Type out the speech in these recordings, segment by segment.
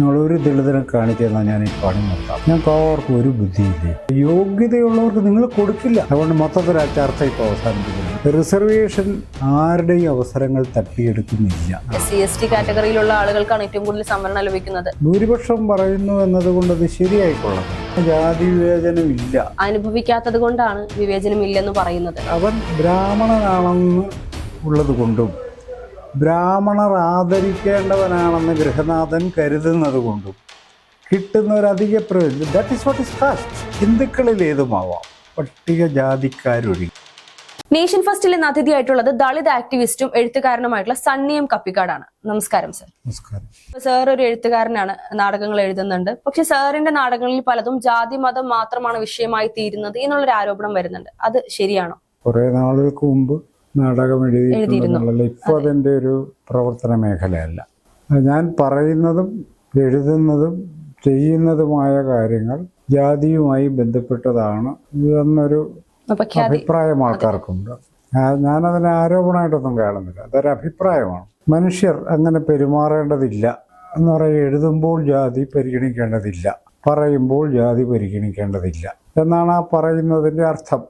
നിങ്ങൾ ഒരു ദളിതനെ കാണിച്ചു തന്നാൽ ഞാൻ ഈ പണി നിർത്താം ഞങ്ങൾക്ക് ആർക്കും ഒരു ബുദ്ധിയില്ല? യോഗ്യതയുള്ളവർക്ക് നിങ്ങൾ കൊടുക്കില്ല. അതുകൊണ്ട് മൊത്തത്തിൽ ആ ചർച്ച ഇപ്പോൾ അവസാനിപ്പിക്കുന്നു. റിസർവേഷൻ ആരുടെയും അവസരങ്ങൾ തട്ടിയെടുക്കുന്നില്ല. എസ് സി എസ് ടി കാറ്റഗറിയിലുള്ള ആളുകൾക്കാണ് ഏറ്റവും കൂടുതൽ സംവരണം ലഭിക്കുന്നത്. ഭൂരിപക്ഷം പറയുന്നു എന്നതുകൊണ്ട് അത് ശരിയായിക്കൊള്ളണം. ജാതി വിവേചനം ഇല്ല അനുഭവിക്കാത്തത് കൊണ്ടാണ് വിവേചനം ഇല്ലെന്ന് പറയുന്നത്. അവൻ ബ്രാഹ്മണനാണെന്ന് ഉള്ളത് കൊണ്ടും ബ്രാഹ്മണർ ആദരിക്കേണ്ടവനാണെന്ന് ഗൃഹനാഥൻ കരുതുന്നത് കൊണ്ടും കിട്ടുന്ന ഒരു അധിക പ്രയോജനം that is what is caste ഹിന്ദുക്കളിൽ ഏതുമാവാം? പട്ടികജാതിക്കാരൊഴി. നേഷൻ ഫസ്റ്റിൽ ഇന്ന് അതിഥിയായിട്ടുള്ളത് ദളിത് ആക്ടിവിസ്റ്റും എഴുത്തുകാരനുമായിട്ടുള്ള സണ്ണിയം കപ്പിക്കാടാണ്. നമസ്കാരം സർ നമസ്കാരം. സാർ ഒരു എഴുത്തുകാരനാണ് നാടകങ്ങൾ എഴുതുന്നുണ്ട്. പക്ഷെ സാറിന്റെ നാടകങ്ങളിൽ പലതും ജാതി മതം മാത്രമാണ് വിഷയമായി തീരുന്നത് എന്നുള്ളൊരു ആരോപണം വരുന്നുണ്ട്. അത് ശരിയാണോ? കുറെ നാളുകൾക്ക് മുമ്പ് നാടകം എഴുതിയിട്ടുണ്ടെന്നുള്ള ഇപ്പോൾ അതിന്റെ ഒരു പ്രവർത്തന മേഖലയല്ല. ഞാൻ പറയുന്നതും എഴുതുന്നതും ചെയ്യുന്നതുമായ കാര്യങ്ങൾ ജാതിയുമായി ബന്ധപ്പെട്ടതാണ് എന്നൊരു അഭിപ്രായം ആൾക്കാർക്കുണ്ട്. ഞാനതിന് ആരോപണമായിട്ടൊന്നും കാണുന്നില്ല. അതൊരു അഭിപ്രായമാണ് മനുഷ്യർ അങ്ങനെ പെരുമാറേണ്ടതില്ല എന്ന് പറയുക എഴുതുമ്പോൾ ജാതി പരിഗണിക്കേണ്ടതില്ല. പറയുമ്പോൾ ജാതി പരിഗണിക്കേണ്ടതില്ല എന്നാണ് ആ പറയുന്നതിന്റെ അർത്ഥം.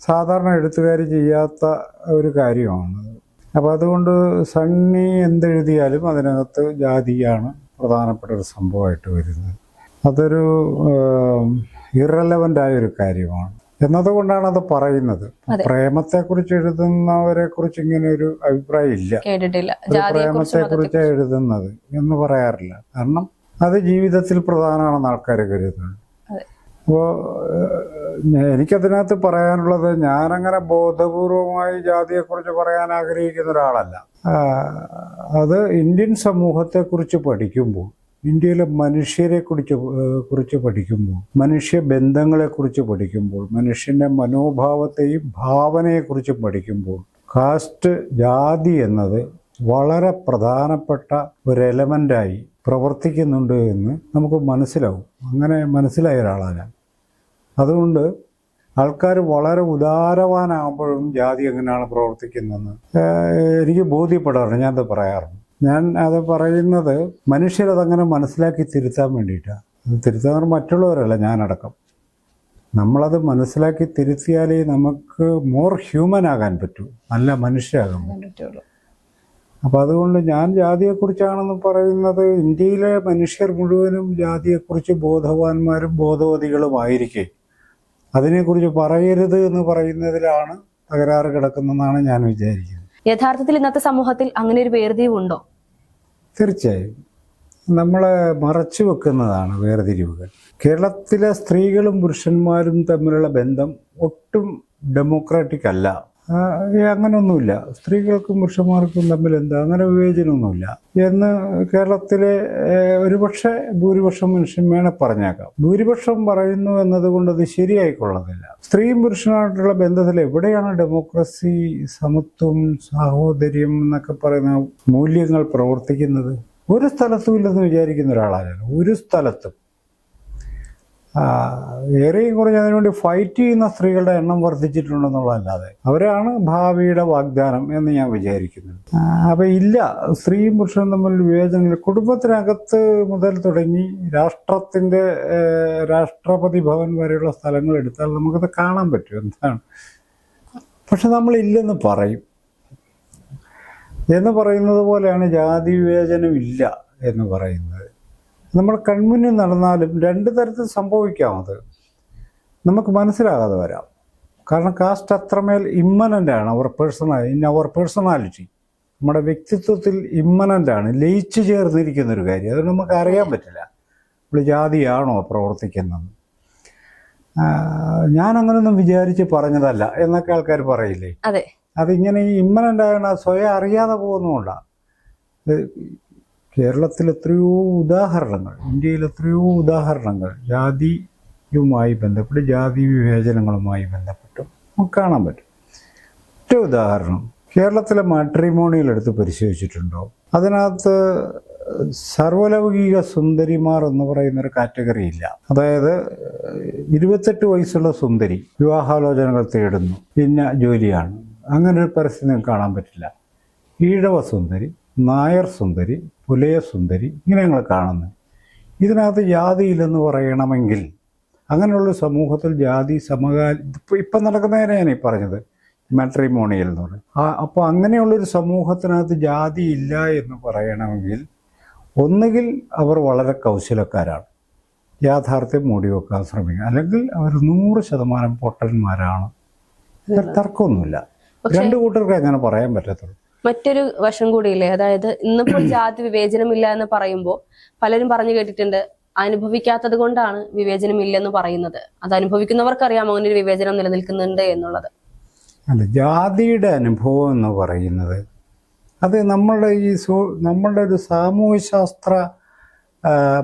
സാധാരണ എഴുത്തുകാർ ചെയ്യാത്ത ഒരു കാര്യമാണ്. അപ്പോൾ അതുകൊണ്ട് സണ്ണി എന്തെഴുതിയാലും അതിനകത്ത് ജാതിയാണ് പ്രധാനപ്പെട്ട ഒരു സംഭവമായിട്ട് വരുന്നത്. അതൊരു ഇറലവന്റ് ആയ ഒരു കാര്യമാണ്. എന്നതുകൊണ്ടാണ് അത് പറയുന്നത്. പ്രേമത്തെക്കുറിച്ച് എഴുതുന്നവരെ കുറിച്ച് ഇങ്ങനെ ഒരു അഭിപ്രായം ഇല്ല. പ്രേമത്തെക്കുറിച്ച് എഴുതുന്നത് എന്ന് പറയാറില്ല. കാരണം അത് ജീവിതത്തിൽ പ്രധാനമാണെന്ന് ആൾക്കാർ കരുതുന്നത്. അപ്പോൾ എനിക്കതിനകത്ത് പറയാനുള്ളത് ഞാനങ്ങനെ ബോധപൂർവമായി ജാതിയെക്കുറിച്ച് പറയാൻ ആഗ്രഹിക്കുന്ന ഒരാളല്ല. അത് ഇന്ത്യൻ സമൂഹത്തെക്കുറിച്ച് പഠിക്കുമ്പോൾ ഇന്ത്യയിലെ മനുഷ്യരെ കുറിച്ച് കുറിച്ച് പഠിക്കുമ്പോൾ മനുഷ്യ ബന്ധങ്ങളെക്കുറിച്ച് പഠിക്കുമ്പോൾ മനുഷ്യന്റെ മനോഭാവത്തെയും ഭാവനയെക്കുറിച്ച് പഠിക്കുമ്പോൾ കാസ്റ്റ് ജാതി എന്നത് വളരെ പ്രധാനപ്പെട്ട ഒരു എലമെന്റായി പ്രവർത്തിക്കുന്നുണ്ട് എന്ന് നമുക്ക് മനസ്സിലാവും. അങ്ങനെ മനസ്സിലായ ഒരാളാണ് അതുകൊണ്ട് ആൾക്കാർ വളരെ ഉദാരവാനാകുമ്പോഴും ജാതി എങ്ങനെയാണ് പ്രവർത്തിക്കുന്നതെന്ന്. എനിക്ക് ബോധ്യപ്പെടാറുണ്ട്. ഞാനത് പറയാറുണ്ട്. ഞാൻ അത് പറയുന്നത് മനുഷ്യരതങ്ങനെ മനസ്സിലാക്കി തിരുത്താൻ വേണ്ടിയിട്ടാണ് തിരുത്താൻ മറ്റുള്ളവരല്ല ഞാനടക്കം. നമ്മളത് മനസ്സിലാക്കി തിരുത്തിയാലേ നമുക്ക് മോർ ഹ്യൂമൻ ആകാൻ പറ്റൂ. നല്ല മനുഷ്യരാകാൻ പറ്റൂ. പറ്റുള്ളൂ. അപ്പം അതുകൊണ്ട് ഞാൻ ജാതിയെക്കുറിച്ചാണെന്ന് പറയുന്നത് ഇന്ത്യയിലെ മനുഷ്യർ മുഴുവനും ജാതിയെക്കുറിച്ച് ബോധവാന്മാരും ബോധവതികളുമായിരിക്കെ. അതിനെക്കുറിച്ച് പറയരുത് എന്ന് പറയുന്നതിലാണ് തകരാറ് കിടക്കുന്നതെന്നാണ് ഞാൻ വിചാരിക്കുന്നത്. യഥാർത്ഥത്തിൽ ഇന്നത്തെ സമൂഹത്തിൽ അങ്ങനെ ഒരു വേർതിരിവുണ്ടോ തീർച്ചയായും. നമ്മൾ മറച്ചു വെക്കുന്നതാണ് വേർതിരിവുകൾ. കേരളത്തിലെ സ്ത്രീകളും പുരുഷന്മാരും തമ്മിലുള്ള ബന്ധം ഒട്ടും ഡെമോക്രാറ്റിക് അല്ല. അങ്ങനെയൊന്നുമില്ല സ്ത്രീകൾക്കും പുരുഷന്മാർക്കും തമ്മിൽ എന്താ അങ്ങനെ വിവേചനമൊന്നുമില്ല. എന്ന് കേരളത്തിലെ ഒരുപക്ഷെ ഭൂരിപക്ഷം മനുഷ്യൻ വേണെ പറഞ്ഞേക്കാം. ഭൂരിപക്ഷം പറയുന്നു എന്നതുകൊണ്ട് അത് ശരിയായിക്കൊള്ളുന്നില്ല സ്ത്രീയും പുരുഷനുമായിട്ടുള്ള ബന്ധത്തിൽ എവിടെയാണ് ഡെമോക്രസി സമത്വം സാഹോദര്യം എന്നൊക്കെ പറയുന്ന മൂല്യങ്ങൾ പ്രവർത്തിക്കുന്നത്? ഒരു സ്ഥലത്തും ഇല്ലെന്ന് വിചാരിക്കുന്ന ഒരാളാണ് ഒരു സ്ഥലത്തും. ഏറെയും കുറഞ്ഞ് അതിനുവേണ്ടി ഫൈറ്റ് ചെയ്യുന്ന സ്ത്രീകളുടെ എണ്ണം വർദ്ധിച്ചിട്ടുണ്ടെന്നുള്ളതല്ലാതെ അവരാണ് ഭാവിയുടെ വാഗ്ദാനം എന്ന് ഞാൻ വിചാരിക്കുന്നു. അപ്പം ഇല്ല സ്ത്രീയും പുരുഷനും തമ്മിൽ വിവേചനങ്ങൾ കുടുംബത്തിനകത്ത് മുതൽ തുടങ്ങി രാഷ്ട്രത്തിന്റെ രാഷ്ട്രപതി ഭവൻ വരെയുള്ള സ്ഥലങ്ങൾ എടുത്താൽ നമുക്കത് കാണാൻ പറ്റും. എന്താണ്? പക്ഷെ നമ്മൾ ഇല്ലെന്ന് പറയും. എന്ന് പറയുന്നത് പോലെയാണ് ജാതി വിവേചനം ഇല്ല എന്ന് പറയുന്നത്. നമ്മൾ കൺമുന്നിൽ നടന്നാലും രണ്ട് തരത്തിൽ സംഭവിക്കാം അത്. നമുക്ക് മനസ്സിലാകാതെ വരാം. കാരണം കാസ്റ്റ് അത്രമേൽ ഇമ്മനന്റ് ആണ് our personal in our personality നമ്മുടെ വ്യക്തിത്വത്തിൽ ഇമ്മനന്റ് ആണ് ലയിച്ചു ചേർന്നിരിക്കുന്ന ഒരു കാര്യം. അത് നമുക്ക് അറിയാൻ പറ്റില്ല. നമ്മൾ ജാതിയാണോ പ്രവർത്തിക്കുന്നത്? ഞാനങ്ങനൊന്നും ഞാൻ വിചാരിച്ച് പറഞ്ഞതല്ല എന്നൊക്കെ ആൾക്കാർ പറയില്ലേ? അതെ. അതിങ്ങനെ ഈ ഇമ്മനന്റ് ആയ അത് സ്വയം അറിയാതെ പോകുന്നുകൊണ്ടാണ് കേരളത്തിൽ എത്രയോ ഉദാഹരണങ്ങൾ ഇന്ത്യയിൽ എത്രയോ ഉദാഹരണങ്ങൾ ജാതിയുമായി ബന്ധപ്പെട്ട് ജാതി വിവേചനങ്ങളുമായി ബന്ധപ്പെട്ട് നമുക്ക് കാണാൻ പറ്റും. ഒറ്റ ഉദാഹരണം കേരളത്തിലെ മാട്രിമോണിയൽ എടുത്ത് പരിശോധിച്ചിട്ടുണ്ടോ? അതിനകത്ത് സർവലൗകിക സുന്ദരിമാർ എന്ന് പറയുന്ന ഒരു കാറ്റഗറി ഇല്ല. അതായത് ഇരുപത്തെട്ട് വയസ്സുള്ള സുന്ദരി വിവാഹാലോചനകൾ തേടുന്നു പിന്നെ ജോലിയാണ്. അങ്ങനെ ഒരു പരസ്യം കാണാൻ പറ്റില്ല. ഈഴവ സുന്ദരി നായർ സുന്ദരി പുലയ സുന്ദരി ഇങ്ങനെ ഞങ്ങൾ കാണുന്നത്. ഇതിനകത്ത് ജാതിയില്ലെന്ന് പറയണമെങ്കിൽ അങ്ങനെയുള്ള സമൂഹത്തിൽ ജാതി സമകാല ഇപ്പം ഇപ്പം നടക്കുന്നതിനെ ഞാൻ ഈ പറഞ്ഞത് മെട്രിമോണിയൽ എന്ന് പറയും. ആ അപ്പോൾ അങ്ങനെയുള്ളൊരു സമൂഹത്തിനകത്ത് ജാതി ഇല്ല എന്ന് പറയണമെങ്കിൽ ഒന്നുകിൽ അവർ വളരെ കൗശലക്കാരാണ് യാഥാർത്ഥ്യം മൂടി വെക്കാൻ ശ്രമിക്കുക. അല്ലെങ്കിൽ അവർ നൂറ് ശതമാനം പൊട്ടന്മാരാണ്. തർക്കമൊന്നുമില്ല. രണ്ട് കൂട്ടർക്ക് അങ്ങനെ പറയാൻ പറ്റത്തുള്ളൂ. മറ്റൊരു വശം കൂടിയില്ലേ? അതായത് ഇന്നിപ്പോൾ ജാതി വിവേചനമില്ല എന്ന് പറയുമ്പോൾ പലരും പറഞ്ഞു കേട്ടിട്ടുണ്ട് അനുഭവിക്കാത്തത് കൊണ്ടാണ് വിവേചനം ഇല്ലെന്ന് പറയുന്നത്. അത് അനുഭവിക്കുന്നവർക്കറിയാം അങ്ങനെ ഒരു വിവേചനം നിലനിൽക്കുന്നുണ്ട് എന്നുള്ളത്? അല്ല ജാതിയുടെ അനുഭവം എന്ന് പറയുന്നത് അത് നമ്മളുടെ ഈ സോ നമ്മളുടെ ഒരു സാമൂഹ്യശാസ്ത്ര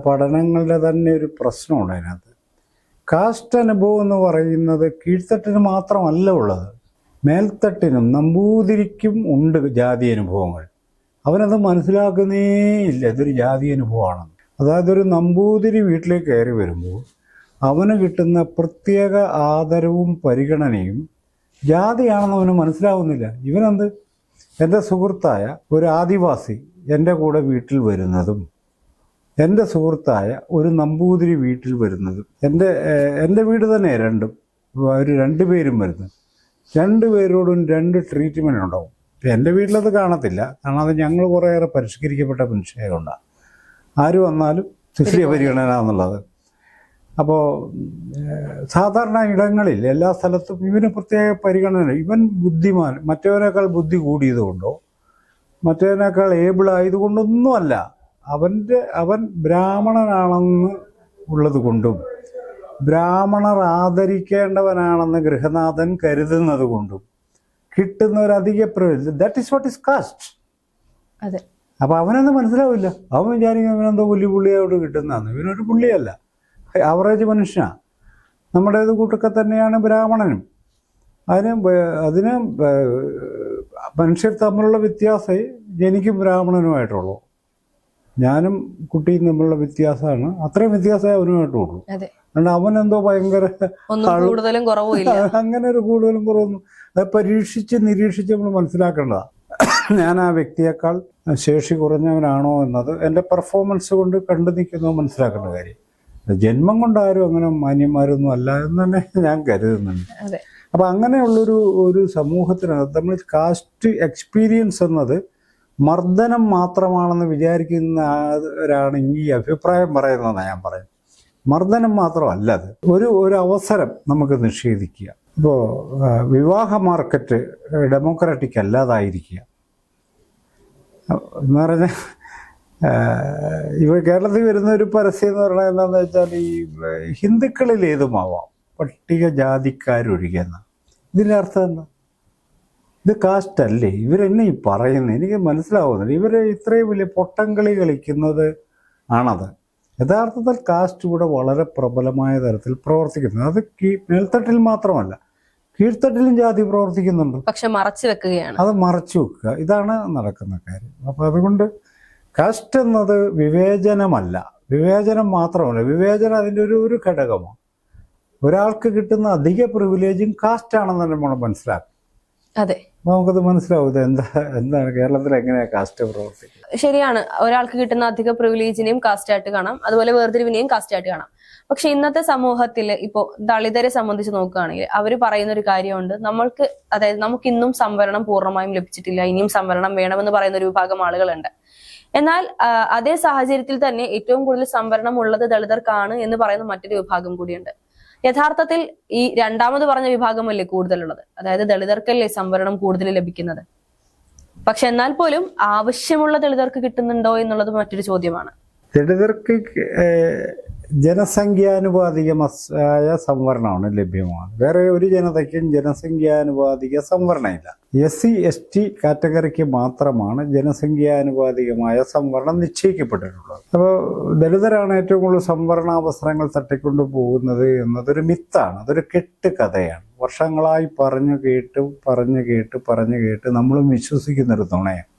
പഠനങ്ങളുടെ തന്നെ ഒരു പ്രശ്നമുണ്ട് അതിനകത്ത്. കാസ്റ്റ് അനുഭവം എന്ന് പറയുന്നത് കീഴ്ത്തട്ടിന് മാത്രമല്ല ഉള്ളത്. മേൽത്തട്ടിനും നമ്പൂതിരിക്കും ഉണ്ട് ജാതി അനുഭവങ്ങൾ. അവനത് മനസ്സിലാക്കുന്നേ ഇല്ല. ഇതൊരു ജാതി അനുഭവമാണ് അതായത് ഒരു നമ്പൂതിരി വീട്ടിലേക്ക് കയറി വരുമ്പോൾ അവന് കിട്ടുന്ന പ്രത്യേക ആദരവും പരിഗണനയും ജാതിയാണെന്ന് അവന് മനസ്സിലാവുന്നില്ല. ഇവനെന്ത്? എന്റെ സുഹൃത്തായ ഒരു ആദിവാസി എന്റെ കൂടെ വീട്ടിൽ വരുന്നതും എന്റെ സുഹൃത്തായ ഒരു നമ്പൂതിരി വീട്ടിൽ വരുന്നതും എന്റെ എന്റെ വീട് തന്നെ രണ്ടും അവർ രണ്ടുപേരും വരുന്നത്. രണ്ട് പേരോടും രണ്ട് ട്രീറ്റ്മെന്റ് ഉണ്ടാവും. ഇപ്പം എന്റെ വീട്ടിലത് കാണത്തില്ല. കാരണം അത് ഞങ്ങൾ കുറേയേറെ പരിഷ്കരിക്കപ്പെട്ട മനുഷ്യരുണ്ടാണ് ആര് വന്നാലും തുല്യ പരിഗണന എന്നുള്ളത് അപ്പോൾ സാധാരണ ഇടങ്ങളിൽ എല്ലാ സ്ഥലത്തും ഇവന് പ്രത്യേക പരിഗണന ഇവൻ ബുദ്ധിമാൻ. മറ്റവനേക്കാൾ ബുദ്ധി കൂടിയതുകൊണ്ടോ മറ്റവനേക്കാൾ ഏബിൾ ആയതുകൊണ്ടൊന്നുമല്ല. അവന്റെ അവൻ ബ്രാഹ്മണനാണെന്ന് ഉള്ളത് കൊണ്ടും ബ്രാഹ്മണർ ആദരിക്കേണ്ടവനാണെന്ന് ഗൃഹനാഥൻ കരുതുന്നത് കൊണ്ടും കിട്ടുന്ന ഒരു അധിക പ്രയോജനം that is what is caste അതെ. അപ്പൊ അവനൊന്നും മനസ്സിലാവില്ല. അവൻ വിചാരിക്കും അവനെന്തോ പുല്ലി പുള്ളിയോട് കിട്ടുന്നതാണ്. ഇവനൊരു പുള്ളിയല്ല. ആവറേജ് മനുഷ്യനാണ് നമ്മുടേത് കൂട്ടൊക്കെ തന്നെയാണ് ബ്രാഹ്മണനും. അതിന് അതിന് മനുഷ്യർ തമ്മിലുള്ള വ്യത്യാസമേ എനിക്കും ബ്രാഹ്മണനുമായിട്ടുള്ളൂ. ഞാനും കുട്ടിയും തമ്മിലുള്ള വ്യത്യാസമാണ്. അത്രയും വ്യത്യാസമേ അവനുമായിട്ടുള്ളൂ അതെ. അവൻ എന്തോ ഭയങ്കര കൂടുതലും അങ്ങനെ ഒരു കൂടുതലും കുറവൊന്നും അത് പരീക്ഷിച്ച് നിരീക്ഷിച്ച് നമ്മൾ മനസ്സിലാക്കേണ്ടതാണ് ഞാൻ ആ വ്യക്തിയേക്കാൾ ശേഷി കുറഞ്ഞവനാണോ എന്നത് എന്റെ പെർഫോമൻസ് കൊണ്ട് കണ്ടു നിൽക്കുന്നത് മനസ്സിലാക്കേണ്ട കാര്യം. ജന്മം കൊണ്ടാരും അങ്ങനെ മാന്യന്മാരൊന്നും അല്ല എന്ന് തന്നെ ഞാൻ കരുതുന്നുണ്ട്. അപ്പം അങ്ങനെയുള്ളൊരു ഒരു സമൂഹത്തിനകത്ത് നമ്മൾ കാസ്റ്റ് എക്സ്പീരിയൻസ് എന്നത് മർദ്ദനം മാത്രമാണെന്ന് വിചാരിക്കുന്ന വിചാരിക്കുന്നവരാണ് ഈ അഭിപ്രായം പറയുന്നതെന്ന് ഞാൻ പറയും മർദ്ദനം മാത്രമല്ല അത്. ഒരു ഒരു അവസരം നമുക്ക് നിഷേധിക്കുക. ഇപ്പോൾ വിവാഹ മാർക്കറ്റ് ഡെമോക്രാറ്റിക് അല്ലാതായിരിക്കുക. എന്ന് പറഞ്ഞാൽ ഇവ കേരളത്തിൽ വരുന്ന ഒരു പരസ്യം എന്ന് പറയുന്നത് എന്താണെന്ന് വെച്ചാൽ ഈ ഹിന്ദുക്കളിൽ ഏതുമാവാം? പട്ടികജാതിക്കാരൊഴികെന്ന ഇതിന്റെ അർത്ഥം എന്താ? ഇത് കാസ്റ്റ് അല്ലേ ഇവരെന്നെ ഈ പറയുന്നത് എനിക്ക് മനസ്സിലാവുന്നില്ല. ഇവർ ഇത്രയും വലിയ പൊട്ടംകളി കളിക്കുന്നത് ആണത്. യഥാർത്ഥത്തിൽ കാസ്റ്റ് ഇവിടെ വളരെ പ്രബലമായ തരത്തിൽ പ്രവർത്തിക്കുന്നത് അത് കീ മേൽത്തട്ടിൽ മാത്രമല്ല കീഴ്ത്തട്ടിലും ജാതി പ്രവർത്തിക്കുന്നുണ്ട്. പക്ഷെ മറച്ചു വെക്കുകയാണ്. അത് മറച്ചു വെക്കുക. ഇതാണ് നടക്കുന്ന കാര്യം. അപ്പോൾ അതുകൊണ്ട് കാസ്റ്റ് എന്നത് വിവേചനമല്ല. വിവേചനം മാത്രമല്ല. വിവേചനം അതിന്റെ ഒരു ഒരു ഘടകമാണ്. ഒരാൾക്ക് കിട്ടുന്ന അധിക പ്രിവിലേജും കാസ്റ്റ് ആണെന്ന് നമ്മൾ മനസ്സിലാക്കും. അതെ. അപ്പോൾ നമുക്കത് മനസ്സിലാവും ഇത് എന്താ എന്താണ് കേരളത്തിൽ എങ്ങനെയാ കാസ്റ്റ് പ്രവർത്തിക്കുന്നത്. ശരിയാണ്. ഒരാൾക്ക് കിട്ടുന്ന അധിക പ്രിവിലേജിനെയും കാസ്റ്റ് ആയിട്ട് കാണാം. അതുപോലെ വേർതിരിവിനെയും കാസ്റ്റ് ആയിട്ട് കാണാം. പക്ഷെ ഇന്നത്തെ സമൂഹത്തിൽ ഇപ്പോ ദളിതരെ സംബന്ധിച്ച് നോക്കുകയാണെങ്കിൽ അവർ പറയുന്ന ഒരു കാര്യമുണ്ട്. നമ്മൾക്ക് അതായത് നമുക്ക് ഇന്നും സംവരണം പൂർണമായും ലഭിച്ചിട്ടില്ല. ഇനിയും സംവരണം വേണമെന്ന് പറയുന്ന ഒരു വിഭാഗം ആളുകളുണ്ട്. എന്നാൽ അതേ സാഹചര്യത്തിൽ തന്നെ ഏറ്റവും കൂടുതൽ സംവരണം ഉള്ളത് ദളിതർക്കാണ് എന്ന് പറയുന്ന മറ്റൊരു വിഭാഗം കൂടിയുണ്ട്. യഥാർത്ഥത്തിൽ ഈ രണ്ടാമത് പറഞ്ഞ വിഭാഗമല്ലേ കൂടുതലുള്ളത്? അതായത് ദളിതർക്കല്ലേ സംവരണം കൂടുതൽ ലഭിക്കുന്നത്? പക്ഷെ എന്നാൽ പോലും ആവശ്യമുള്ള ദളിതർക്ക് കിട്ടുന്നുണ്ടോ എന്നുള്ളത് മറ്റൊരു ചോദ്യമാണ്. ദളിതർക്ക് ജനസംഖ്യാനുപാതികമായ സംവരണമാണ് ലഭ്യമാണ്. വേറെ ഒരു ജനതയ്ക്കും ജനസംഖ്യാനുപാതിക സംവരണമില്ല എസ് സി എസ് ടി കാറ്റഗറിക്ക് മാത്രമാണ് ജനസംഖ്യാനുപാതികമായ സംവരണം നിശ്ചയിക്കപ്പെട്ടിട്ടുള്ളത്. അപ്പോൾ ദളിതരാണ് ഏറ്റവും കൂടുതൽ സംവരണാവസരങ്ങൾ തട്ടിക്കൊണ്ടു പോകുന്നത് എന്നതൊരു മിത്താണ്. അതൊരു കെട്ട് കഥയാണ് വർഷങ്ങളായി പറഞ്ഞു കേട്ട് പറഞ്ഞു കേട്ട് പറഞ്ഞു കേട്ട് നമ്മളും വിശ്വസിക്കുന്നൊരു തുണയാണ്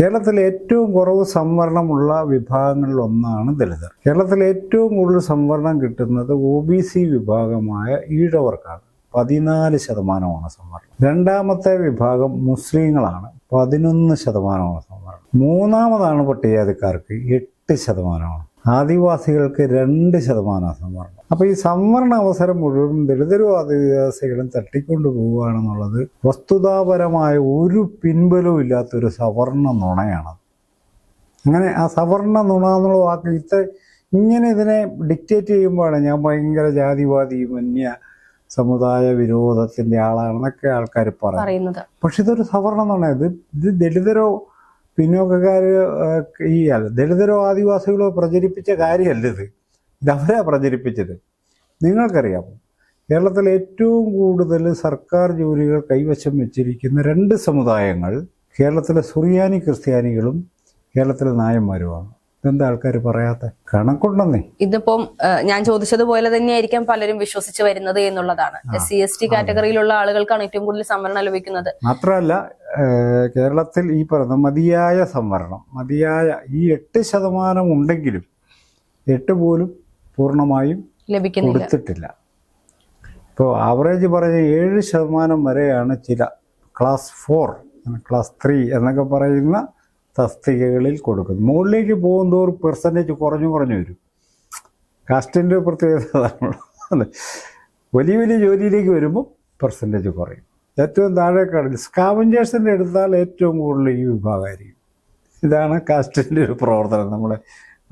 കേരളത്തിൽ ഏറ്റവും കുറവ് സംവരണമുള്ള വിഭാഗങ്ങളിൽ ഒന്നാണ് ദളിതർ കേരളത്തിൽ ഏറ്റവും കൂടുതൽ സംവരണം കിട്ടുന്നത് ഒ ബി സി വിഭാഗമായ ഈഴവർക്കാണ്. പതിനാല് ശതമാനമാണ് സംവരണം. രണ്ടാമത്തെ വിഭാഗം മുസ്ലിങ്ങളാണ്. പതിനൊന്ന് ശതമാനമാണ് സംവരണം. മൂന്നാമതാണ് പട്ടികജാതിക്കാർക്ക് എട്ട് ശതമാനമാണ്. ആദിവാസികൾക്ക് രണ്ട് ശതമാനം സംവരണം അപ്പോൾ ഈ സംവരണ അവസരം മുഴുവൻ ദളിതരും ആദിവാസികളും തട്ടിക്കൊണ്ടു പോവുകയാണെന്നുള്ളത് വസ്തുതാപരമായ ഒരു പിൻബലവും ഇല്ലാത്തൊരു സവർണ നുണയാണ്. അങ്ങനെ ആ സവർണ നുണ എന്നുള്ള വാക്ക് ഇത്ര ഇങ്ങനെ ഇതിനെ ഡിക്റ്റേറ്റ് ചെയ്യുമ്പോഴാണ് ഞാൻ ഭയങ്കര ജാതിവാദി മന്യ സമുദായ വിരോധത്തിന്റെ ആളാണെന്നൊക്കെ ആൾക്കാർ പറയും പറയുന്നത്. പക്ഷെ ഇതൊരു സവർണ നുണ ഇത് ഇത് ദളിതരോ പിന്നോക്കക്കാര് ഏഹ്, ഈ ദളിതരോ ആദിവാസികളോ പ്രചരിപ്പിച്ച കാര്യമല്ല ഇത്. ഇതവരാ പ്രചരിപ്പിച്ചത്. നിങ്ങൾക്കറിയാമോ? കേരളത്തിൽ ഏറ്റവും കൂടുതൽ സർക്കാർ ജോലികൾ കൈവശം വെച്ചിരിക്കുന്ന രണ്ട് സമുദായങ്ങൾ കേരളത്തിലെ സുറിയാനി ക്രിസ്ത്യാനികളും കേരളത്തിലെ നായന്മാരുമാണ്. ഇതെന്താ ആൾക്കാർ പറയാത്ത? കണക്കുണ്ടെന്നേ. ഇതിപ്പം ഞാൻ ചോദിച്ചതുപോലെ തന്നെയായിരിക്കാം പലരും വിശ്വസിച്ച് വരുന്നത് എന്നുള്ളതാണ്. എസ് സി എസ് ടി കാറ്റഗറിയിലുള്ള ആളുകൾക്കാണ് ഏറ്റവും കൂടുതൽ സംവരണം ലഭിക്കുന്നത്. മാത്രമല്ല കേരളത്തിൽ ഈ പറയുന്ന മതിയായ സംവരണം മതിയായ ഈ എട്ട് ശതമാനം ഉണ്ടെങ്കിലും എട്ട് പോലും പൂർണമായും കൊടുത്തിട്ടില്ല. ഇപ്പോൾ ആവറേജ് പറഞ്ഞ ഏഴ് ശതമാനം വരെയാണ് ചില ക്ലാസ് ഫോർ ക്ലാസ് ത്രീ എന്നൊക്കെ പറയുന്ന തസ്തികകളിൽ കൊടുക്കും. മുകളിലേക്ക് പോകുന്തോറും പെർസെന്റേജ് കുറഞ്ഞു കുറഞ്ഞു വരും. കാസ്റ്റിന്റെ പ്രത്യേകത അതാണല്ലോ അതെ വലിയ വലിയ ജോലിയിലേക്ക് വരുമ്പോൾ പെർസെന്റേജ് കുറയും. ഏറ്റവും താഴെ താഴേക്കാണ് സ്കാവഞ്ചേഴ്സിന്റെ എടുത്താൽ ഏറ്റവും കൂടുതൽ ഈ വിഭാഗമായിരിക്കും. ഇതാണ് കാസ്റ്റിന്റെ ഒരു പ്രവർത്തനം നമ്മുടെ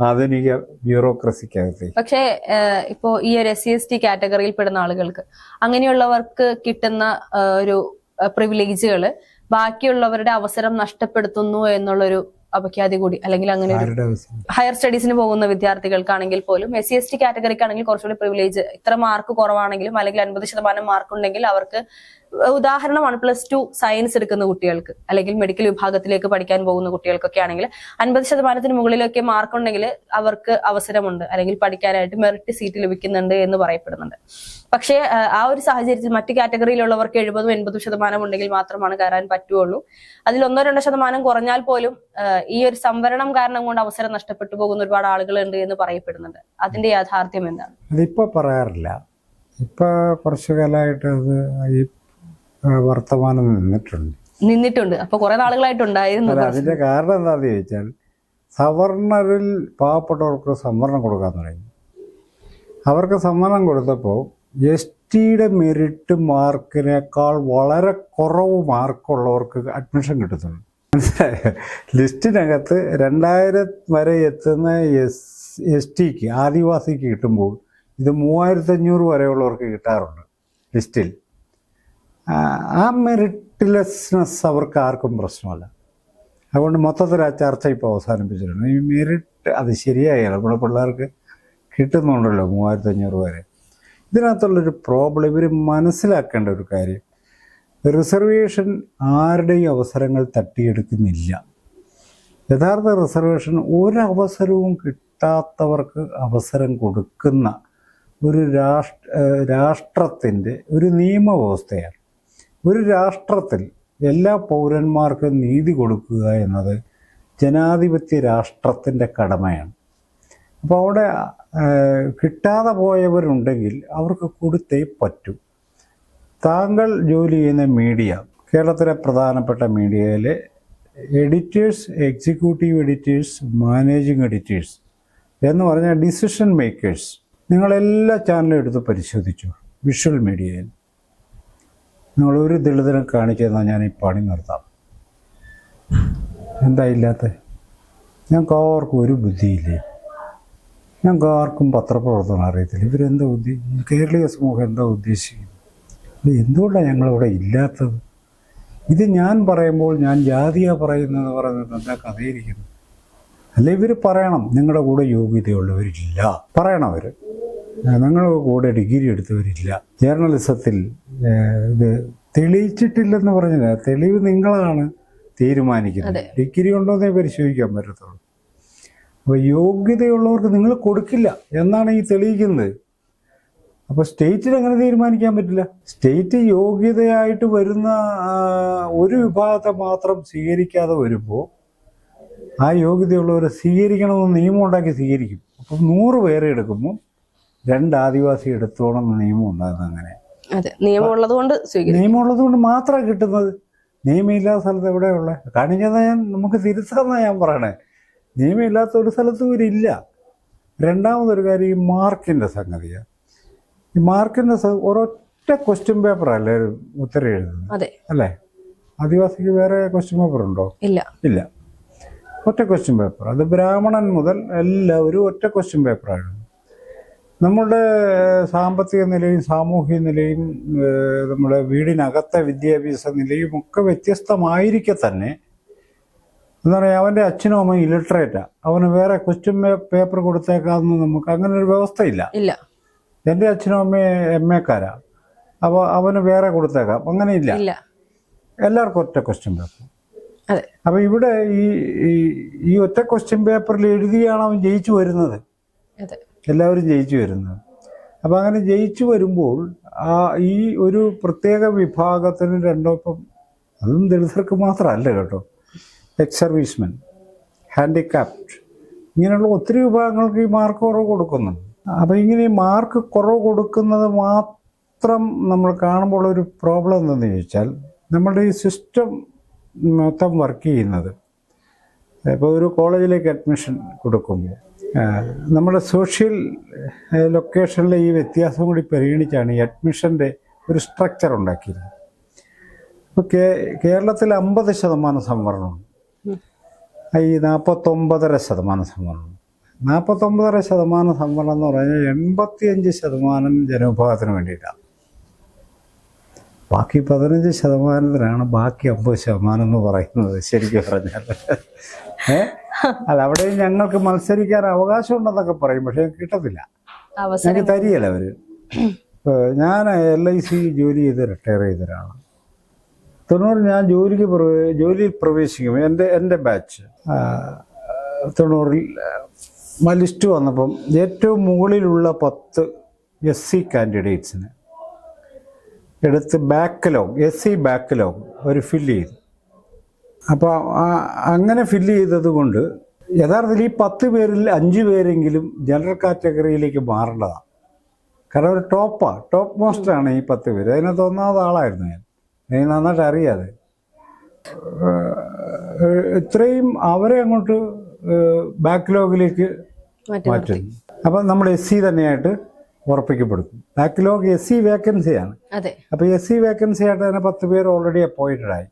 ആധുനിക ബ്യൂറോക്രസിക്കകത്ത് പക്ഷേ ഇപ്പോൾ ഇപ്പോ ഈ ഒരു എസ് സി എസ് ടി കാറ്റഗറിയിൽ പെടുന്ന ആളുകൾക്ക് അങ്ങനെയുള്ളവർക്ക് കിട്ടുന്ന ഒരു പ്രിവിലേജുകൾ ബാക്കിയുള്ളവരുടെ അവസരം നഷ്ടപ്പെടുത്തുന്നു എന്നുള്ളൊരു അപഖ്യാതി കൂടി അല്ലെങ്കിൽ അങ്ങനെ ഒരു ഹയർ സ്റ്റഡീസിന് പോകുന്ന വിദ്യാർത്ഥികൾക്കാണെങ്കിൽ പോലും എസ് സി എസ് ടി കാറ്റഗറിക്കാണെങ്കിൽ കുറച്ചുകൂടി പ്രിവിലേജ് ഇത്ര മാർക്ക് കുറവാണെങ്കിലും അല്ലെങ്കിൽ അൻപത് ശതമാനം മാർക്ക് ഉണ്ടെങ്കിൽ അവർക്ക് ഉദാഹരണമാണ് പ്ലസ് ടു സയൻസ് എടുക്കുന്ന കുട്ടികൾക്ക് അല്ലെങ്കിൽ മെഡിക്കൽ വിഭാഗത്തിലേക്ക് പഠിക്കാൻ പോകുന്ന കുട്ടികൾക്കൊക്കെ ആണെങ്കിൽ അൻപത് ശതമാനത്തിന് മുകളിലൊക്കെ മാർക്ക് ഉണ്ടെങ്കിൽ അവർക്ക് അവസരമുണ്ട്. അല്ലെങ്കിൽ പഠിക്കാനായിട്ട് മെറിറ്റ് സീറ്റ് ലഭിക്കുന്നുണ്ട് എന്ന് പറയപ്പെടുന്നുണ്ട്. പക്ഷേ ആ, ഒരു സാഹചര്യത്തിൽ മറ്റു കാറ്റഗറിയിലുള്ളവർക്ക് എഴുപതും എൺപതും ശതമാനം ഉണ്ടെങ്കിൽ മാത്രമാണ് കയറാൻ പറ്റുള്ളൂ അതിൽ ഒന്നോ രണ്ടോ ശതമാനം കുറഞ്ഞാൽ പോലും ഈ ഒരു സംവരണം കാരണം കൊണ്ട് അവസരം നഷ്ടപ്പെട്ടു പോകുന്ന ഒരുപാട് ആളുകളുണ്ട് എന്ന് പറയപ്പെടുന്നുണ്ട്. അതിന്റെ യാഥാർത്ഥ്യം എന്താണ്? അതിപ്പോൾ പറയാറില്ല. ഇപ്പോൾ കുറച്ചു കാലമായിട്ട് അത് ഈ വർത്തമാനം നിന്നിട്ടുണ്ട്. നിന്നിട്ടുണ്ട്. അപ്പൊ കുറെ നാളുകളായിട്ടുണ്ടായിരുന്നു. അതിന്റെ കാരണം എന്താണെന്ന് ചോദിച്ചാൽ സവർണരിൽ പാവപ്പെട്ടവർക്ക് സംവരണം കൊടുക്കാൻ തുടങ്ങി അവർക്ക് സംവരണം കൊടുത്തപ്പോൾ എസ് ടിയുടെ മെറിറ്റ് മാർക്കിനേക്കാൾ വളരെ കുറവ് മാർക്കുള്ളവർക്ക് അഡ്മിഷൻ കിട്ടുന്നുണ്ട്. മനസ്സിലായോ? ലിസ്റ്റിനകത്ത് രണ്ടായിരം വരെ എത്തുന്ന എസ് എസ് ടിക്ക് ആദിവാസിക്ക് കിട്ടുമ്പോൾ ഇത് മൂവായിരത്തഞ്ഞൂറ് വരെയുള്ളവർക്ക് കിട്ടാറുണ്ട് ലിസ്റ്റിൽ. ആ, മെറിറ്റ്ലെസ്നെസ് അവർക്ക് ആർക്കും പ്രശ്നമല്ല. അതുകൊണ്ട് മൊത്തത്തിൽ ആ ചർച്ച ഇപ്പോൾ അവസാനിപ്പിച്ചിട്ടുണ്ട്. ഈ മെറിറ്റ് അത് ശരിയായാലും നമ്മുടെ പിള്ളേർക്ക് കിട്ടുന്നുണ്ടല്ലോ മൂവായിരത്തി അഞ്ഞൂറ് വരെ. ഇതിനകത്തുള്ളൊരു പ്രോബ്ലം ഇവർ മനസ്സിലാക്കേണ്ട ഒരു കാര്യം. റിസർവേഷൻ ആരുടെയും അവസരങ്ങൾ തട്ടിയെടുക്കുന്നില്ല. യഥാർത്ഥ റിസർവേഷൻ ഒരവസരവും കിട്ടാത്തവർക്ക് അവസരം കൊടുക്കുന്ന ഒരു രാഷ്ട്ര രാഷ്ട്രത്തിന്റെ ഒരു നിയമവ്യവസ്ഥയാണ്. ഒരു രാഷ്ട്രത്തിൽ എല്ലാ പൗരന്മാർക്കും നീതി കൊടുക്കുക എന്നത് ജനാധിപത്യ രാഷ്ട്രത്തിന്റെ കടമയാണ്. അപ്പോൾ അവിടെ കിട്ടാതെ പോയവരുണ്ടെങ്കിൽ അവർക്ക് കൊടുത്തേ പറ്റൂ. താങ്കൾ ജോലി ചെയ്യുന്ന മീഡിയ കേരളത്തിലെ പ്രധാനപ്പെട്ട മീഡിയയിലെ editors executive editors managing editors എന്ന് പറഞ്ഞാൽ ഡിസിഷൻ മേക്കേഴ്സ്. നിങ്ങളെല്ലാ ചാനലും എടുത്ത് പരിശോധിച്ചു വിഷ്വൽ മീഡിയയിൽ. നിങ്ങൾ ഒരു ദളിതനെ തന്നാൽ ഞാൻ ഈ പണി നിർത്താം. എന്താ ഇല്ലാത്ത? ഞങ്ങൾക്ക് ആർക്കും ഒരു ബുദ്ധിയില്ലേ? ഞങ്ങൾക്ക് ആർക്കും പത്രപ്രവർത്തനം അറിയത്തില്ല. ഇവരെന്താ ഉദ്ദേ കേരളീയ സമൂഹം എന്താ ഉദ്ദേശിക്കുന്നത്? എന്തുകൊണ്ടാണ് ഞങ്ങളിവിടെ ഇല്ലാത്തത്? ഇത് ഞാൻ പറയുമ്പോൾ ഞാൻ ജാതിയാ പറയുന്നത് പറയുന്നത് എന്താ കഥയിരിക്കുന്നു അല്ല ഇവർ പറയണം. നിങ്ങളുടെ കൂടെ യോഗ്യതയുള്ളവരില്ല. പറയണം അവർ നിങ്ങളുടെ കൂടെ ഡിഗ്രി എടുത്തവരില്ല. ജേർണലിസത്തിൽ ഇത് തെളിയിച്ചിട്ടില്ലെന്ന് പറഞ്ഞില്ല. തെളിവ് നിങ്ങളാണ് തീരുമാനിക്കുന്നത്. ഡിഗ്രി ഉണ്ടോന്നേ പരിശോധിക്കാൻ പറ്റത്തുള്ളൂ. അപ്പോൾ യോഗ്യതയുള്ളവർക്ക് നിങ്ങൾ കൊടുക്കില്ല എന്നാണ് ഈ തെളിയിക്കുന്നത്. അപ്പോൾ സ്റ്റേറ്റിന് അങ്ങനെ തീരുമാനിക്കാൻ പറ്റില്ല. സ്റ്റേറ്റ് യോഗ്യതയായിട്ട് വരുന്ന ഒരു വിഭാഗത്തെ മാത്രം സ്വീകരിക്കാതെ വരുമ്പോൾ ആ യോഗ്യതയുള്ളവരെ സ്വീകരിക്കണമെന്ന് നിയമം ഉണ്ടാക്കി സ്വീകരിക്കും. അപ്പം നൂറ് പേരെ എടുക്കുമ്പോൾ രണ്ട് ആദിവാസി എടുത്തോണം നിയമം ഉണ്ടായിരുന്നു അങ്ങനെ. അതെ നിയമം ഉള്ളത് കൊണ്ട് സ്വീകരിക്കും നിയമം ഉള്ളത് കൊണ്ട് മാത്രമാണ് കിട്ടുന്നത്? നിയമമില്ലാത്ത സ്ഥലത്ത് എവിടെയുള്ള കാണിക്കുന്ന ഞാൻ നമുക്ക് തിരുത്താന്നാണ് ഞാൻ പറയണേ. നിയമമില്ലാത്ത ഒരു സ്ഥലത്തും ഇവരില്ല രണ്ടാമതൊരു കാര്യം ഈ മാർക്കിന്റെ സംഗതിയാണ് ഈ മാർക്കിന്റെ ഒരൊറ്റ ക്വസ്റ്റ്യൻ പേപ്പറല്ലേ ഉത്തരം എഴുതുന്നത്? അല്ലേ? ആദിവാസിക്ക് വേറെ ക്വസ്റ്റ്യൻ പേപ്പർ ഉണ്ടോ? ഇല്ല. ഇല്ല. ഒറ്റ ക്വസ്റ്റ്യൻ പേപ്പർ അത് ബ്രാഹ്മണൻ മുതൽ എല്ലാവരും ഒറ്റ ക്വസ്റ്റ്യൻ പേപ്പറാണ് നമ്മുടെ സാമ്പത്തിക നിലയും സാമൂഹിക നിലയും നമ്മുടെ വീടിനകത്തെ വിദ്യാഭ്യാസ നിലയും ഒക്കെ വ്യത്യസ്തമായിരിക്കെ തന്നെ. എന്താ പറയുക അവന്റെ അച്ഛനും അമ്മയും ഇലിറ്ററേറ്റാ അവന് വേറെ ക്വസ്റ്റ്യൻ പേപ്പർ കൊടുത്തേക്കാന്ന് നമുക്ക് അങ്ങനെ ഒരു വ്യവസ്ഥയില്ല. ഇല്ല. എന്റെ അച്ഛനും അമ്മയും എം എക്കാരാ. അപ്പോൾ അവന് വേറെ കൊടുത്തേക്കാം. അങ്ങനെ ഇല്ല. എല്ലാവർക്കും ഒറ്റ ക്വസ്റ്റ്യൻ പേപ്പർ. അപ്പൊ ഇവിടെ ഈ ഈ- ഒറ്റ ക്വസ്റ്റ്യൻ പേപ്പറിൽ എഴുതിയാണ് അവൻ ജയിച്ചു വരുന്നത്. എല്ലാവരും ജയിച്ചു വരുന്നത്. അപ്പോൾ അങ്ങനെ ജയിച്ചു വരുമ്പോൾ ആ ഈ ഒരു പ്രത്യേക വിഭാഗത്തിന് രണ്ടോ ഇപ്പം അതും ദളിതർക്ക് മാത്രമല്ല കേട്ടോ. എക്സ് സർവീസ്മെൻ ഹാൻഡിക്യാപ്ഡ് ഇങ്ങനെയുള്ള ഒത്തിരി വിഭാഗങ്ങൾക്ക് ഈ മാർക്ക് കുറവ് കൊടുക്കുന്നുണ്ട്. അപ്പം ഇങ്ങനെ ഈ മാർക്ക് കുറവ് കൊടുക്കുന്നത് മാത്രം നമ്മൾ കാണുമ്പോൾ ഒരു പ്രോബ്ലം എന്തെന്ന് ചോദിച്ചാൽ നമ്മുടെ ഈ സിസ്റ്റം മൊത്തം വർക്ക് ചെയ്യുന്നത്. ഇപ്പോൾ ഒരു കോളേജിലേക്ക് അഡ്മിഷൻ കൊടുക്കുമ്പോൾ നമ്മുടെ സോഷ്യൽ ലൊക്കേഷനിലെ ഈ വ്യത്യാസം കൂടി പരിഗണിച്ചാണ് ഈ അഡ്മിഷന്റെ ഒരു സ്ട്രക്ചർ ഉണ്ടാക്കിയിരുന്നത്. ഇപ്പോൾ കേ കേരളത്തിൽ അമ്പത് ശതമാനം സംവരണമുണ്ട്. ഈ നാൽപ്പത്തൊമ്പതര ശതമാനം സംവരണം നാൽപ്പത്തൊമ്പതര ശതമാനം സംവരണം എന്ന് പറഞ്ഞാൽ എൺപത്തിയഞ്ച് ശതമാനം ജനവിഭാഗത്തിന് വേണ്ടിയിട്ടാണ്. ബാക്കി പതിനഞ്ച് ശതമാനത്തിനാണ് ബാക്കി അമ്പത് ശതമാനം എന്ന് പറയുന്നത് ശരിക്കും പറഞ്ഞാൽ. ഏ? അല്ല അവിടെ ഞങ്ങൾക്ക് മത്സരിക്കാൻ അവകാശം ഉണ്ടെന്നൊക്കെ പറയും പക്ഷെ കിട്ടത്തില്ല. എനിക്ക് തരിയല്ല തരികയില്ല അവർ. ഞാൻ എൽ ഐ സി ജോലി ചെയ്ത് റിട്ടയർ ചെയ്ത ഒരാളാണ് തൊണ്ണൂറ് ഞാൻ ജോലിക്ക് ജോലിയിൽ പ്രവേശിക്കും. എന്റെ എന്റെ ബാച്ച് തൊണ്ണൂറിൽ ലിസ്റ്റ് വന്നപ്പം ഏറ്റവും മുകളിലുള്ള പത്ത് എസ് സി കാൻഡിഡേറ്റ്സിന് എടുത്ത് ബാക്ക്ലോഗ് എസ് സി ബാക്ക്ലോഗ് ഒരു ഫില്ല് ചെയ്തു. അപ്പോൾ അങ്ങനെ ഫില്ല് ചെയ്തത് കൊണ്ട് യഥാർത്ഥത്തിൽ ഈ പത്ത് പേരിൽ അഞ്ച് പേരെങ്കിലും ജനറൽ കാറ്റഗറിയിലേക്ക് മാറേണ്ടതാണ് കാരണം ഒരു ടോപ്പാ ടോപ്പ് മോസ്റ്റ് ആണ് ഈ പത്ത് പേര്. അതിനകത്ത് ഒന്നാമത് ആളായിരുന്നു ഞാൻ. എനിക്ക് നന്നായിട്ട് അറിയാതെ. ഇത്രയും അവരെ അങ്ങോട്ട് ബാക്ക്ലോഗിലേക്ക്. മാറ്റുന്നു. അപ്പം നമ്മൾ എസ് സി തന്നെയായിട്ട് ഉറപ്പിക്കപ്പെടുന്നു. ബാക്ക്ലോഗ് എസ് സി വേക്കൻസിയാണ് അതെ. അപ്പോൾ എസ് സി വേക്കൻസി ആയിട്ട് തന്നെ പത്ത് പേര് ഓൾറെഡി അപ്പോയിന്റഡ് ആയി.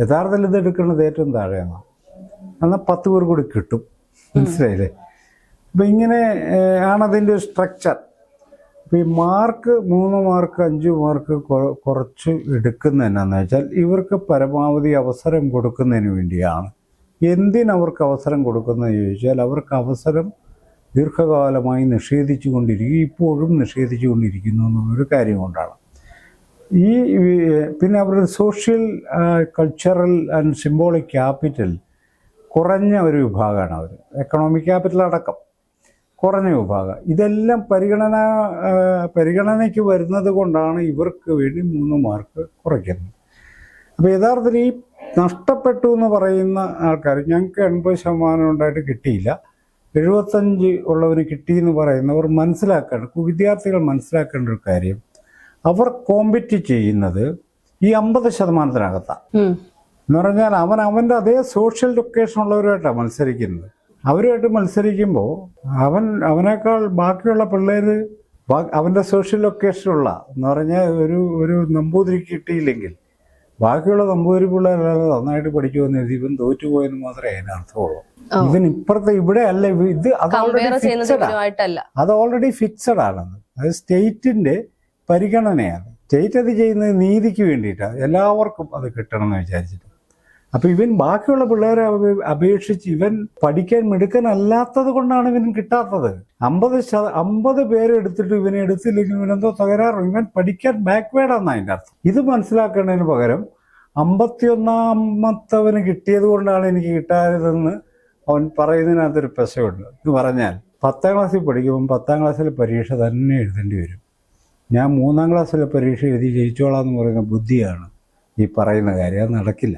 യഥാർത്ഥത്തിൽ ഇത് എടുക്കുന്നത് ഏറ്റവും താഴെയാണ്. എന്നാൽ പത്ത് പേർ കൂടി കിട്ടും. മനസ്സിലായില്ലേ? അപ്പം ഇങ്ങനെ ആണതിന്റെ ഒരു സ്ട്രക്ചർ അപ്പം ഈ മാർക്ക് മൂന്ന് മാർക്ക് അഞ്ച് മാർക്ക് കുറച്ച് എടുക്കുന്ന എന്നാന്ന് വെച്ചാൽ ഇവർക്ക് പരമാവധി അവസരം കൊടുക്കുന്നതിന് വേണ്ടിയാണ്. എന്തിനവർക്ക് അവസരം കൊടുക്കുന്നതെന്ന് ചോദിച്ചാൽ അവർക്ക് അവസരം ദീർഘകാലമായി നിഷേധിച്ചു കൊണ്ടിരിക്കും ഇപ്പോഴും നിഷേധിച്ചു കൊണ്ടിരിക്കുന്നു എന്നുള്ളൊരു കാര്യം കൊണ്ടാണ്. ഈ പിന്നെ അവരുടെ social cultural and symbolic capital കുറഞ്ഞ ഒരു വിഭാഗമാണ് അവർ. എക്കണോമിക് ക്യാപിറ്റൽ അടക്കം കുറഞ്ഞ വിഭാഗം. ഇതെല്ലാം പരിഗണന പരിഗണനയ്ക്ക് വരുന്നത് കൊണ്ടാണ് ഇവർക്ക് വേണ്ടി മൂന്ന് മാർക്ക് കുറയ്ക്കുന്നത്. അപ്പോൾ യഥാർത്ഥത്തിൽ ഈ നഷ്ടപ്പെട്ടു എന്ന് പറയുന്ന ആൾക്കാർ ഞങ്ങൾക്ക് എൺപത് ശതമാനം ഉണ്ടായിട്ട് കിട്ടിയില്ല. എഴുപത്തഞ്ച് ഉള്ളവന് കിട്ടിയെന്ന് പറയുന്നവർ മനസ്സിലാക്കേണ്ട വിദ്യാർത്ഥികൾ മനസ്സിലാക്കേണ്ട ഒരു കാര്യം അവർ കോമ്പറ്റ് ചെയ്യുന്നത് ഈ അമ്പത് ശതമാനത്തിനകത്താണ്. എന്ന് പറഞ്ഞാൽ അവൻ അവന്റെ അതേ സോഷ്യൽ ലൊക്കേഷൻ ഉള്ളവരുമായിട്ടാണ് മത്സരിക്കുന്നത്. അവരുമായിട്ട് മത്സരിക്കുമ്പോൾ അവൻ അവനേക്കാൾ ബാക്കിയുള്ള പിള്ളേർ അവന്റെ സോഷ്യൽ ലൊക്കേഷനുള്ള എന്ന് പറഞ്ഞാൽ ഒരു ഒരു നമ്പൂതിരി കിട്ടിയില്ലെങ്കിൽ ബാക്കിയുള്ള നമ്പൂതിരി പിള്ളേരെല്ലാം നന്നായിട്ട് പഠിക്കുമെന്ന് എഴുതി ഇവൻ തോറ്റുപോയെന്ന് മാത്രമേ അതിനർത്ഥമുള്ളൂ അർത്ഥമുള്ളൂ. ഇവൻ ഇപ്പുറത്തെ ഇവിടെ അല്ല ഇത് അത് ഓൾറെഡി ഫിക്സഡ് അത് ഓൾറെഡി ഫിക്സഡ് ആണ് അത് സ്റ്റേറ്റിന്റെ പരിഗണനയാണ്. സ്റ്റേറ്റ് അത് ചെയ്യുന്നത് നീതിക്ക് വേണ്ടിയിട്ടാണ് എല്ലാവർക്കും അത് കിട്ടണം എന്ന് വിചാരിച്ചിട്ട്. അപ്പൊ ഇവൻ ബാക്കിയുള്ള പിള്ളേരെ അപേക്ഷിച്ച് ഇവൻ പഠിക്കാൻ മിടുക്കനല്ലാത്തത് കൊണ്ടാണ് ഇവൻ കിട്ടാത്തത്. അമ്പത് ശത അമ്പത് പേര് എടുത്തിട്ട് ഇവനെ എടുത്തില്ലെങ്കിൽ ഇവനെന്തോ തകരാറ്. ഇവൻ പഠിക്കാൻ ബാക്ക്വേഡാന്ന് അതിന്റെ അർത്ഥം. ഇത് മനസ്സിലാക്കുന്നതിന് പകരം അമ്പത്തിയൊന്നാമത്തവന് കിട്ടിയത് കൊണ്ടാണ് എനിക്ക് കിട്ടാതെന്ന് അവൻ പറയുന്നതിനകത്തൊരു പെശയുണ്ട് എന്ന് പറഞ്ഞാൽ പത്താം ക്ലാസ്സിൽ പഠിക്കുമ്പം പത്താം ക്ലാസ്സിലെ പരീക്ഷ തന്നെ എഴുതേണ്ടി വരും. ഞാൻ മൂന്നാം ക്ലാസ്സിലെ പരീക്ഷ എഴുതി ജയിച്ചോളാം എന്ന് പറയുന്ന ബുദ്ധിയാണ് ഈ പറയുന്ന കാര്യം. അത് നടക്കില്ല.